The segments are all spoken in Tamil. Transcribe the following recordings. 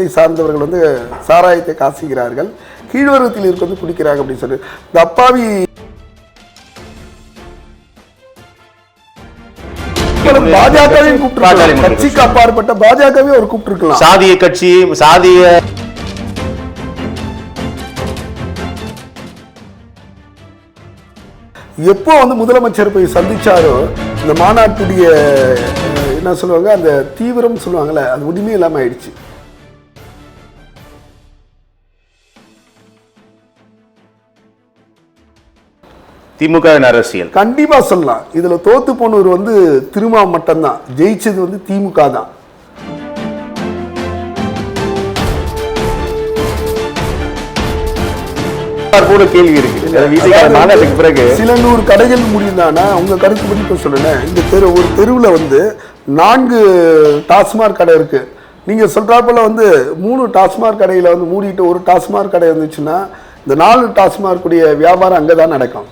வர்க்கத்தை சார்ந்தவர்கள் வந்து சாராயத்தை காசுகிறார்கள். கீழ்வர்க்கத்தில் இருக்க வந்து குடிக்கிறாங்க அப்படின்னு சொல்லி. இந்த அப்பாவி பாஜகவையும் கூப்பிட்டு கட்சிக்கு அப்பாற்பட்ட பாஜகவே ஒரு கூப்பிட்டு சாதிய கட்சி சாதிய எப்போ வந்து முதலமைச்சர் போய் சந்திச்சாரோ இந்த மாநாட்டுடைய என்ன சொல்லுவாங்க அந்த தீவிரம் சொல்லுவாங்கல்ல அது ஒன்றுமே இல்லாமல் ஆயிடுச்சு. திமுகவின் அரசியல். கண்டிப்பா சொல்லலாம். இதுல தோத்து போனவர் வந்து திருமா மட்டும்தான். ஜெயிச்சது வந்து திமுக தான். கூட கேள்வி இருக்கு பிறகு. சில நூறு கடைகள் முடிந்தானா உங்க கருத்துப்படி இப்ப சொல்லுங்க. இந்த தெரு ஒரு தெருவுல வந்து நான்கு டாஸ்மாக் கடை இருக்கு. நீங்க சொல்றாப்புல வந்து மூணு டாஸ்மாக் கடையில வந்து மூடிட்டு ஒரு டாஸ்மாக் கடை இருந்துச்சுன்னா இந்த நாலு டாஸ்மாக் உடைய வியாபாரம் அங்கதான் நடக்கும்.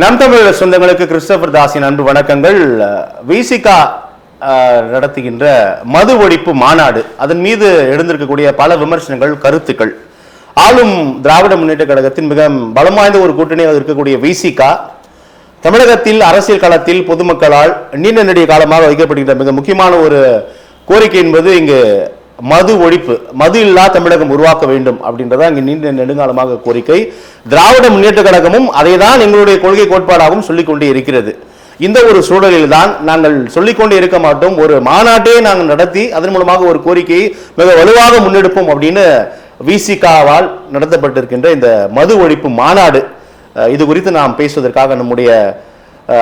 நம் தமிழர் சொந்தங்களுக்கு கிறிஸ்டபர் தாஸின் அன்பு வணக்கங்கள். விசிகா நடத்துகின்ற மது ஒழிப்பு மாநாடு அதன் மீது எழுந்திருக்கக்கூடிய பல விமர்சனங்கள் கருத்துக்கள். ஆளும் திராவிட முன்னேற்ற கழகத்தின் மிக பலம் வாய்ந்த ஒரு கூட்டணியாக இருக்கக்கூடிய விசிகா தமிழகத்தில் அரசியல் களத்தில் பொதுமக்களால் நீண்ட நெடிய காலமாக வைக்கப்படுகின்ற மிக முக்கியமான ஒரு கோரிக்கை என்பது இங்கு மது ஒழிப்பு மது இல்லா தமிழகம் உருவாக்க வேண்டும் அப்படின்றத இங்கு நீண்ட நெடுங்காலமாக கோரிக்கை. திராவிட முன்னேற்ற கழகமும் அதை தான் எங்களுடைய கொள்கை கோட்பாடாகவும் சொல்லிக்கொண்டே இருக்கிறது. இந்த ஒரு சூழலில் தான் நாங்கள் சொல்லிக்கொண்டே இருக்க மாட்டோம். ஒரு மாநாட்டையே நாங்கள் நடத்தி அதன் மூலமாக ஒரு கோரிக்கையை மிக வலுவாக முன்னெடுப்போம் அப்படின்னு விசிகாவால் நடத்தப்பட்டிருக்கின்ற இந்த மது ஒழிப்பு மாநாடு இது குறித்து நாம் பேசுவதற்காக நம்முடைய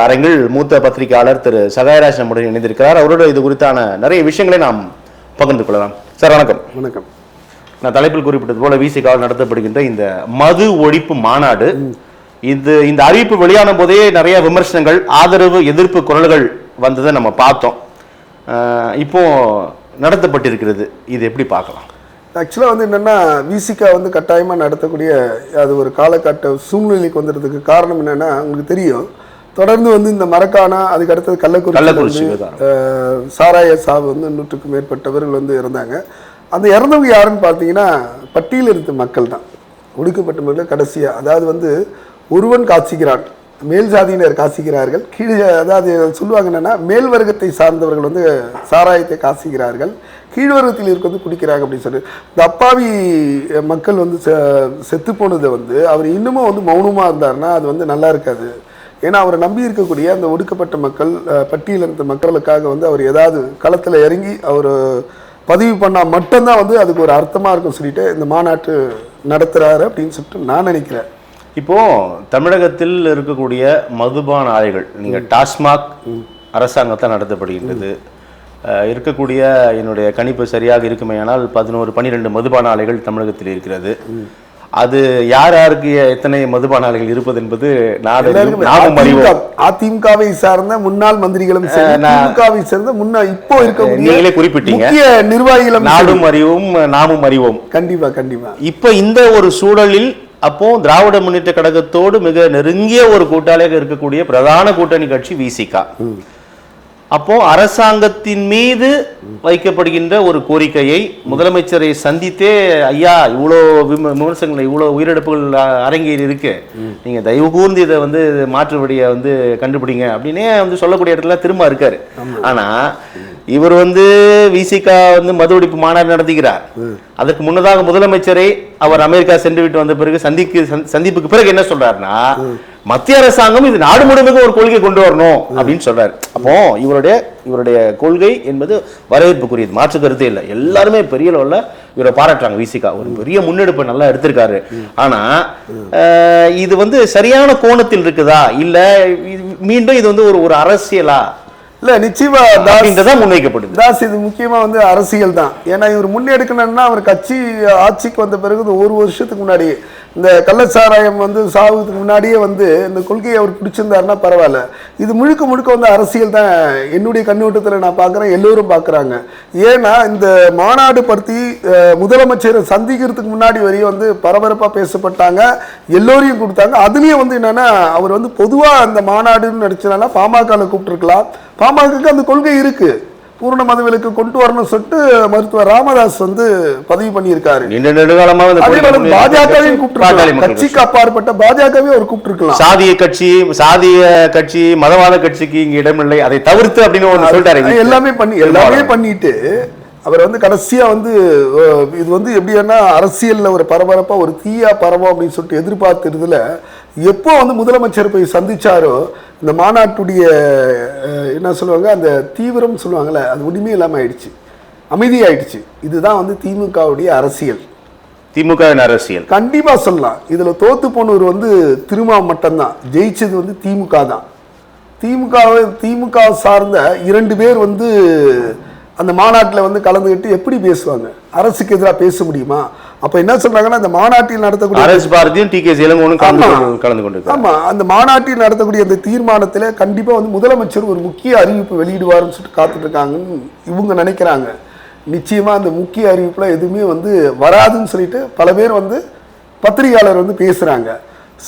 அரங்கில் மூத்த பத்திரிகையாளர் திரு சகாயராஜ் நம்முடன் இணைந்திருக்கிறார். அவரோட இது குறித்தான நிறைய விஷயங்களை நாம் பகிர்ந்து கொள்ளலாம். சார் வணக்கம். வணக்கம். நான் தலைப்பில் குறிப்பிட்டது போல விசிகாவில் நடத்தப்படுகின்ற இந்த மது ஒழிப்பு மாநாடு. இது இந்த அறிவிப்பு வெளியான போதே நிறைய விமர்சனங்கள் ஆதரவு எதிர்ப்பு குரல்கள் வந்ததை நம்ம பார்த்தோம். இப்போ நடத்தப்பட்டிருக்கிறது. இது எப்படி பார்க்கலாம்? ஆக்சுவலாக வந்து என்னென்னா விசிகா வந்து கட்டாயமாக நடத்தக்கூடிய அது ஒரு காலகட்ட சூழ்நிலைக்கு வந்துடுறதுக்கு காரணம் என்னென்னா உங்களுக்கு தெரியும் தொடர்ந்து வந்து இந்த மரக்கானா அதுக்கு அடுத்தது கள்ளக்குறிச்சி சாராய சாவு வந்து நூற்றுக்கும் மேற்பட்டவர்கள் வந்து இறந்தாங்க. அந்த இறந்தவங்க யாருன்னு பார்த்தீங்கன்னா பட்டியல் இருந்த மக்கள் தான். ஒடுக்கப்பட்ட மக்கள் கடைசியாக அதாவது வந்து ஒருவன் காட்சிக்கிறான் மேல் சாதியினர் காசிக்கிறார்கள். கீழ் அதாவது சொல்லுவாங்க என்னன்னா மேல் வர்க்கத்தை சார்ந்தவர்கள் வந்து சாராயத்தை காசிக்கிறார்கள். கீழ்வர்க்கத்தில் இருக்க வந்து குடிக்கிறாங்க அப்படின்னு சொல்லி. இந்த அப்பாவி மக்கள் வந்து செத்து போனதை வந்து அவர் இன்னமும் வந்து மௌனமாக இருந்தாருன்னா அது வந்து நல்லா இருக்காது. ஏன்னா அவரை நம்பி இருக்கக்கூடிய அந்த ஒடுக்கப்பட்ட மக்கள் அஹ், பட்டியலிருந்த மக்களுக்காக வந்து அவர் ஏதாவது களத்தில் இறங்கி அவர் பதிவு பண்ணால் மட்டும்தான் வந்து அதுக்கு ஒரு அர்த்தமாக இருக்கும் சொல்லிட்டு இந்த மாநாட்டு நடத்துகிறாரு அப்படின்னு சொல்லிட்டு நான் நினைக்கிறேன். இப்போ தமிழகத்தில் இருக்கக்கூடிய மதுபான ஆலைகள் நீங்க டாஸ்மாக் அரசாங்கத்தால் நடத்தப்படுகின்றது. இருக்கக்கூடிய என்னுடைய கணிப்பு சரியாக இருக்குமேயானால் பதினோரு பன்னிரெண்டு மதுபான ஆலைகள் தமிழகத்தில் இருக்கிறது. அது யார் யாருக்கு எத்தனை மதுபான ஆலைகள் இருப்பது என்பது நாமும் அறிவோம். அதிமுகவை சார்ந்த முன்னாள் மந்திரிகளும் திமுகவை சேர்ந்த முன்னா இப்போ இருக்கக்கூடிய நீங்களே குறிப்பிட்டீங்க. நிர்வாகிகளும். நாடும் அறிவோம் நாமும் அறிவோம். கண்டிப்பா கண்டிப்பா. இப்ப இந்த ஒரு சூழலில் அப்போ திராவிட முன்னேற்ற கழகத்தோடு மிக நெருங்கிய ஒரு கூட்டாளியாக இருக்கக்கூடிய பிரதான கூட்டணி கட்சி விசிகா அப்போ அரசாங்கத்தின் மீது வைக்கப்படுகின்ற ஒரு கோரிக்கையை முதலமைச்சரை சந்தித்தே ஐயா இவ்வளோ விம- விமர்சனங்கள் இவ்வளோ உயிரிழப்புகள் அரங்கேறி இருக்கு. நீங்க தயவு கூர்ந்து இதை வந்து மாற்று வழியை வந்து கண்டுபிடிங்க. அப்படின்னே வந்து சொல்லக்கூடிய இடத்துல திரும்ப இருக்காரு. ஆனா இவர் வந்து விசிகா வந்து மது ஒழிப்பு மாநாடு நடத்துகிறார். அதற்கு முன்னதாக முதலமைச்சரை அவர் அமெரிக்கா சென்று விட்டு வந்த பிறகு சந்திக்கு சந்தி- சந்திப்புக்கு பிறகு என்ன சொல்றாருன்னா மத்திய அரசாங்கம் இது நாடு முழுமைக்கும் ஒரு கொள்கை கொண்டு வரணும் அப்படின்னு சொல்றாரு. அப்போ இவருடைய இவருடைய கொள்கை என்பது வரவேற்புக்குரியது. மாற்று கருத்தே இல்லை. எல்லாருமே பெரிய லெவலில் இவரை பாராட்டுறாங்க விசிகா. ஒரு பெரிய முன்னெடுப்பு நல்லா எடுத்திருக்காரு. ஆனா இது வந்து சரியான கோணத்தில் இருக்குதா? இல்ல மீண்டும் இது வந்து ஒரு ஒரு அரசியலா? இல்ல நிச்சயமா தாஸ் அப்படின்றதா முன்வைக்கப்படுது. தாஸ் இது முக்கியமா வந்து அரசியல் தான். ஏன்னா இவர் முன்னெடுக்கணும்னா அவர் கட்சி ஆட்சிக்கு வந்த பிறகு ஒரு வருஷத்துக்கு முன்னாடி இந்த கள்ளச்சாராயம் வந்து சாவுறதுக்கு முன்னாடியே வந்து இந்த கொள்கையை அவர் பிடிச்சிருந்தாருன்னா பரவாயில்ல. இது முழுக்க முழுக்க வந்து அரசியல் தான். என்னுடைய கண்ணோட்டத்தில் நான் பார்க்குறேன் எல்லோரும் பார்க்குறாங்க ஏன்னா இந்த மாநாடு பற்றி முதலமைச்சரை சந்திக்கிறதுக்கு முன்னாடி வரையும் வந்து பரபரப்பாக பேசப்பட்டாங்க எல்லோரையும் கொடுத்தாங்க அதுலேயும் வந்து என்னன்னா அவர் வந்து பொதுவாக அந்த மாநாடுன்னு நடிச்சனால பாமகவில் கூப்பிட்டுருக்கலாம். பாமகக்கு அந்த கொள்கை இருக்கு. பூர்ண மதவிலக்கு கொண்டு வரணும்னு சொல்லிட்டு மருத்துவர் ராமதாஸ் வந்து பதிவு பண்ணியிருக்காரு. பாஜகவையும் மக்கள் கட்சிக்கு அப்பாற்பட்ட பாஜகவே அவர் கூப்பிட்டுருக்கலாம். சாதிய கட்சி சாதிய கட்சி மதவாத கட்சிக்கு இங்க இடமில்லை. அதை தவிர்த்து அப்படின்னு ஒண்ணு சொல்லிட்டாரு எல்லாமே பண்ணி எல்லாமே பண்ணிட்டு அவர் வந்து கடைசியா வந்து இது வந்து எப்படின்னா அரசியல்ல ஒரு பரபரப்பா ஒரு தீயா பரவும் அப்படின்னு சொல்லிட்டு எதிர்பார்த்ததுல எப்போ வந்து முதலமைச்சர் போய் சந்திச்சாரோ இந்த மாநாட்டுடைய என்ன சொல்லுவாங்க அந்த தீவிரம் சொல்லுவாங்கல்ல அது ஒண்ணுமே இல்லாம ஆயிடுச்சு. அமைதியாயிடுச்சு. இதுதான் வந்து திமுகவுடைய அரசியல். திமுக வின் அரசியல். கண்டிப்பா சொல்லலாம். இதுல தோத்து போனவர் வந்து திருமா மட்டும்தான். ஜெயிச்சது வந்து திமுக தான். திமுக திமுக சார்ந்த இரண்டு பேர் வந்து அந்த மாநாட்டில் வந்து கலந்துக்கிட்டு எப்படி பேசுவாங்க? அரசுக்கு எதிராக பேச முடியுமா? அப்ப என்ன சொல்றாங்கன்னா அந்த மாநாட்டில் நடத்தக்கூடிய அரசு பாரதியும் டி கே இளங்கோனும் கலந்து. கொண்டு- ஆமா. அந்த மாநாட்டில் நடத்தக்கூடிய அந்த தீர்மானத்துல கண்டிப்பா வந்து முதலமைச்சர் ஒரு முக்கிய அறிவிப்பு வெளியிடுவாருன்னு சொல்லிட்டு காத்துட்டு இருக்காங்கன்னு இவங்க நினைக்கிறாங்க. நிச்சயமா அந்த முக்கிய அறிவிப்புல எதுவுமே வந்து வராதுன்னு சொல்லிட்டு பல பேர் வந்து பத்திரிகையாளர் வந்து பேசுறாங்க.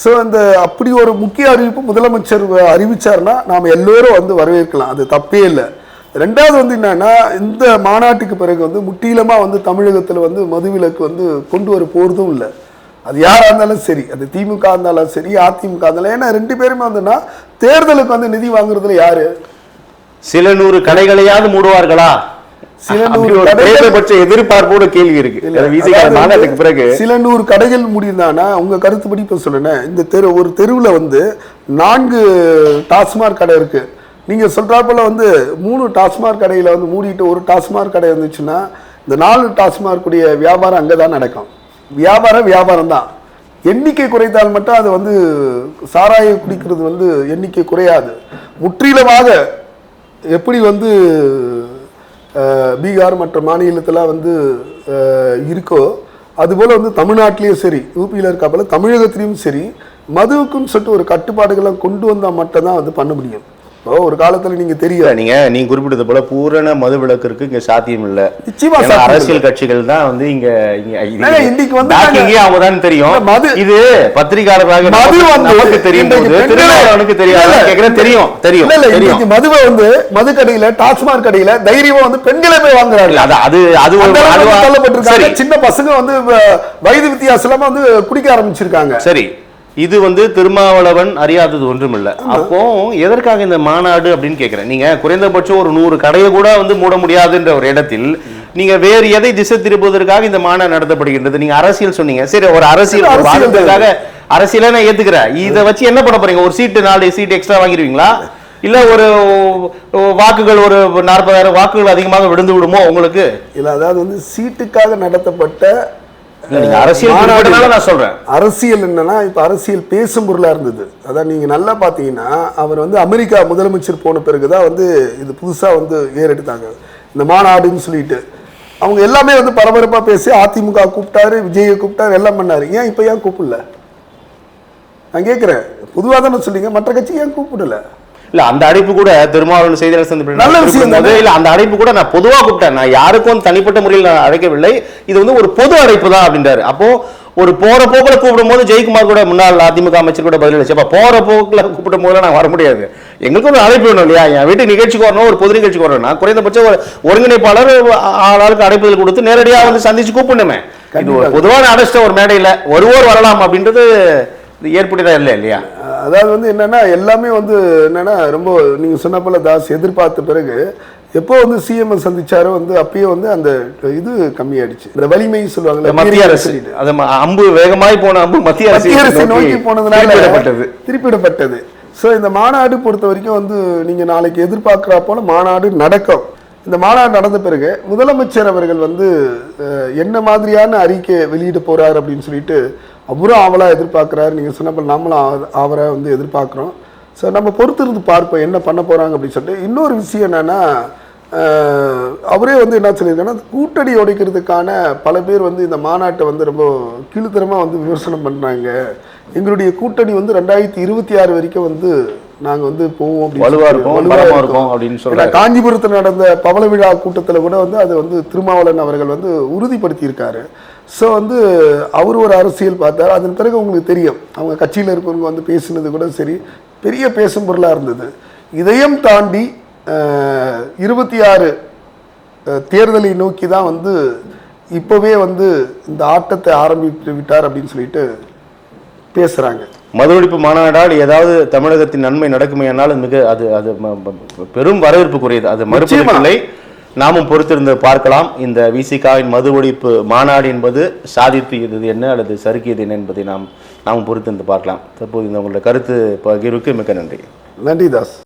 ஸோ அந்த அப்படி ஒரு முக்கிய அறிவிப்பு முதலமைச்சர் அறிவிச்சாருன்னா நாம் எல்லோரும் வந்து வரவேற்கலாம். அது தப்பே இல்லை. ரெண்டாவது வந்து என்னன்னா இந்த மாநாட்டுக்கு பிறகு வந்து முற்றிலுமா வந்து தமிழகத்தில் வந்து மதுவிலக்கு வந்து கொண்டு வர போகிறதும் இல்லை. அது யாரா இருந்தாலும் சரி அது திமுக இருந்தாலும் சரி அதிமுக இருந்தாலும் ஏன்னா ரெண்டு பேருமே வந்துன்னா தேர்தலுக்கு வந்து நிதி வாங்குறதுல யாரு? சில நூறு கடைகளையாவது மூடுவார்களா? சில நூறு குறைந்தபட்ச எதிர்பார்ப்போட கேள்வி இருக்கு. பிறகு. சில நூறு கடைகள் முடிந்தானா உங்க கருத்துப்படி இப்ப சொல்லுனேன் இந்த தெரு ஒரு தெருவுல வந்து நான்கு டாஸ்மாக் கடை இருக்கு. நீங்கள் சொல்கிறாப்பில் வந்து மூணு டாஸ்மாக் கடையில் வந்து மூடிட்டு ஒரு டாஸ்மாக் கடை இருந்துச்சுன்னா இந்த நாலு டாஸ்மார்க்குடைய உடைய வியாபாரம் அங்கதான் நடக்கும். வியாபாரம் வியாபாரம் தான். எண்ணிக்கை குறைத்தால் மட்டும் அது வந்து சாராயம் குடிக்கிறது வந்து எண்ணிக்கை குறையாது. முற்றிலுமாக எப்படி வந்து பீகார் மற்ற மாநிலத்தில் வந்து இருக்கோ அதுபோல் வந்து தமிழ்நாட்டிலையும் சரி யூபியில் இருக்காப்புல தமிழகத்திலையும் சரி மதுவுக்கும் சொல்லிட்டு ஒரு கட்டுப்பாடுகளை கொண்டு வந்தால் மட்டும்தான் வந்து பண்ண முடியும். இப்போ ஒரு காலத்தில் நீங்கள் தெரியும் இல்ல, நீங்க நீங்க குறிப்பிட்டது போல பூரண மது விலக்கிற்கு இங்க சாத்தியம் இல்ல. நிச்சயமா அரசியல் கட்சிகள் தான் வந்து இங்க இன்னைக்கு வந்து நாங்க- அவங்க தான் தெரியும். இது பத்திரிகையாளராக மது வந்து தெரியும் தெரியாது. கேக்குறேன் தெரியும். தெரியும் தெரியும் மதுவை வந்து மது கடையில டாஸ்மாக் கடையில தைரியமா வந்து பெண்களே போய் வாங்குறாங்க. அது அது தள்ளப்பட்டிருக்காங்க. சின்ன பசங்க வந்து வயது வித்தியாசம் வந்து குடிக்க ஆரம்பிச்சிருக்காங்க. சரி. இது வந்து திருமாவளவன் அறியாதது ஒன்றுமில்ல. அப்போ எதற்காக இந்த மாநாடு அப்படின்னு கேக்குறேன். நீங்க குறைந்தபட்சம் ஒரு நூறு கடையை கூட வந்து மூட முடியாதுன்ற ஒரு இடத்தில் நீங்க வேறு எதை திசை திருப்புவதற்காக இந்த மாநாடு நடத்தப்படுகின்றது? நீங்க அரசியல் சொன்னீங்க. சரி ஒரு அரசியல் ஒரு அரசியல் நான் ஏத்துக்கிறேன். இதை வச்சு என்ன பண்ண போறீங்க? ஒரு சீட்டு நாலு சீட் எக்ஸ்ட்ரா வாங்கிடுவீங்களா? இல்ல ஒரு வாக்குகள் ஒரு நாற்பதாயிரம் வாக்குகள் அதிகமாக விழுந்து விடுமோ உங்களுக்கு? இல்ல அதாவது வந்து சீட்டுக்காக நடத்தப்பட்ட அரசியல் நான் சொல்றேன். அரசியல் என்னன்னா இப்ப அரசியல் பேசும் பொருளா இருந்தது. அதான் நீங்க நல்லா பாத்தீங்கன்னா அவர் வந்து அமெரிக்கா முதலமைச்சர் போன பிறகுதான் வந்து இது புதுசா வந்து ஏறெடுத்தாங்க இந்த மாநாடுன்னு சொல்லிட்டு. அவங்க எல்லாமே வந்து பரபரப்பா பேசி அதிமுக கூப்பிட்டாரு விஜயை கூப்பிட்டாரு எல்லாம் பண்ணாரு. ஏன் இப்ப ஏன் கூப்பிடல? நான் கேட்கிறேன் பொதுவாக தானே சொல்றீங்க மற்ற கட்சி ஏன் கூப்பிடல? இல்ல அந்த அழைப்பு கூட திருமாவளவன் செய்தியாளர் சந்திப்பில் நல்ல விஷயம்? இல்ல அந்த அழைப்பு கூட நான் பொதுவா கூப்பிட்டேன். நான் யாருக்கும் தனிப்பட்ட முறையில் நான் அழைக்கவில்லை. இது வந்து ஒரு பொது அழைப்பு தான் அப்படின்றாரு. அப்போ ஒரு போற போக்குல கூப்பிடும் போது ஜெயக்குமார் கூட முன்னாள் அதிமுக அமைச்சர் கூட பதிலளிச்சு அப்ப போற போக்குல கூப்பிடும் போது நான் வர முடியாது. எங்களுக்கு ஒரு அழைப்பு வேணும் இல்லையா? என் வீட்டு நிகழ்ச்சிக்கு வரணும் ஒரு பொது நிகழ்ச்சிக்கு வரணும்னா குறைந்தபட்சம் ஒரு ஒருங்கிணைப்பாளர் ஆளாளுக்கு அழைப்புதல் கொடுத்து நேரடியா வந்து சந்திச்சு கூப்பிடணுமே. பொதுவான அழைச்சிட்ட ஒரு மேடையில ஒருவர் வரலாம் அப்படின்றது ஏற்புடையதா இல்லை இல்லையா? அதாவது வந்து என்னன்னா எல்லாமே வந்து என்னன்னா ரொம்ப நீங்க சொன்ன போல தாஸ் எதிர்பார்த்த பிறகு எப்போ வந்து சிஎம் சந்திச்சாரோ வந்து அப்பயே வந்து அந்த இது கம்மியாயிடுச்சு. இந்த வலிமை சொல்லுவாங்கல்ல மத்திய அரசு. அது அம்பு வேகமாய் போன அம்பு மத்திய அரசு நோக்கி போனதுனால திருப்பிடப்பட்டது ஸோ இந்த மாநாடு பொறுத்த வரைக்கும் வந்து நீங்க நாளைக்கு எதிர்பார்க்குறா போல மாநாடு நடக்கும். இந்த மாநாடு நடந்த பிறகு முதலமைச்சர் அவர்கள் வந்து என்ன மாதிரியான அறிக்கை வெளியிட போகிறார் அப்படின்னு சொல்லிட்டு அவரும் அவளாக எதிர்பார்க்குறாரு. நீங்கள் சொன்ன நாமளும் ஆவ- வந்து எதிர்பார்க்குறோம். ஸோ நம்ம பொறுத்திருந்து பார்ப்போம் என்ன பண்ண போகிறாங்க அப்படின்னு சொல்லிட்டு. இன்னொரு விஷயம் என்னென்னா அவரே வந்து என்ன சொல்லியிருக்காருன்னா கூட்டணி உடைக்கிறதுக்கான பல பேர் வந்து இந்த மாநாட்டை வந்து ரொம்ப கீழ்த்தரமாக வந்து விமர்சனம் பண்ணுறாங்க எங்களுடைய கூட்டணி வந்து ரெண்டாயிரத்தி இருபத்தி ஆறு வரைக்கும் வந்து நாங்கள் வந்து போவோம் அப்படின்னு சொல்லி-. காஞ்சிபுரத்தில் நடந்த பவள விழா கூட்டத்தில் கூட வந்து அது வந்து திருமாவளவன் அவர்கள் வந்து உறுதிப்படுத்தியிருக்காரு. ஸோ வந்து அவர் ஒரு அரசியல் பார்த்தார். அதன் பிறகு உங்களுக்கு தெரியும். அவங்க கட்சியில் இருக்கிறவங்க வந்து பேசினது கூட சரி. பெரிய பேசும் பொருளாக இருந்தது. இதையும் தாண்டி இருபத்தி ஆறு தேர்தலை நோக்கி தான் வந்து இப்போவே வந்து இந்த ஆட்டத்தை ஆரம்பித்து விட்டார் அப்படின்னு சொல்லிட்டு பேசுகிறாங்க மது ஒழிப்பு மாநாடால் ஏதாவது தமிழகத்தின் நன்மை நடக்குமேயானால் மிக அது அது பெரும் வரவேற்புக்குரியது. அது மறுப்பதில்லை நாமும் பொறுத்திருந்து பார்க்கலாம். இந்த விசிகாவின் மது ஒழிப்பு மாநாடு என்பது சாதித்தது என்ன அல்லது சறுக்கியது என்ன என்பதை நாம் நாம் பொறுத்திருந்து பார்க்கலாம். தற்போது இந்த உங்களுடைய கருத்து பகிர்வுக்கு மிக்க நன்றி. நன்றி தாஸ்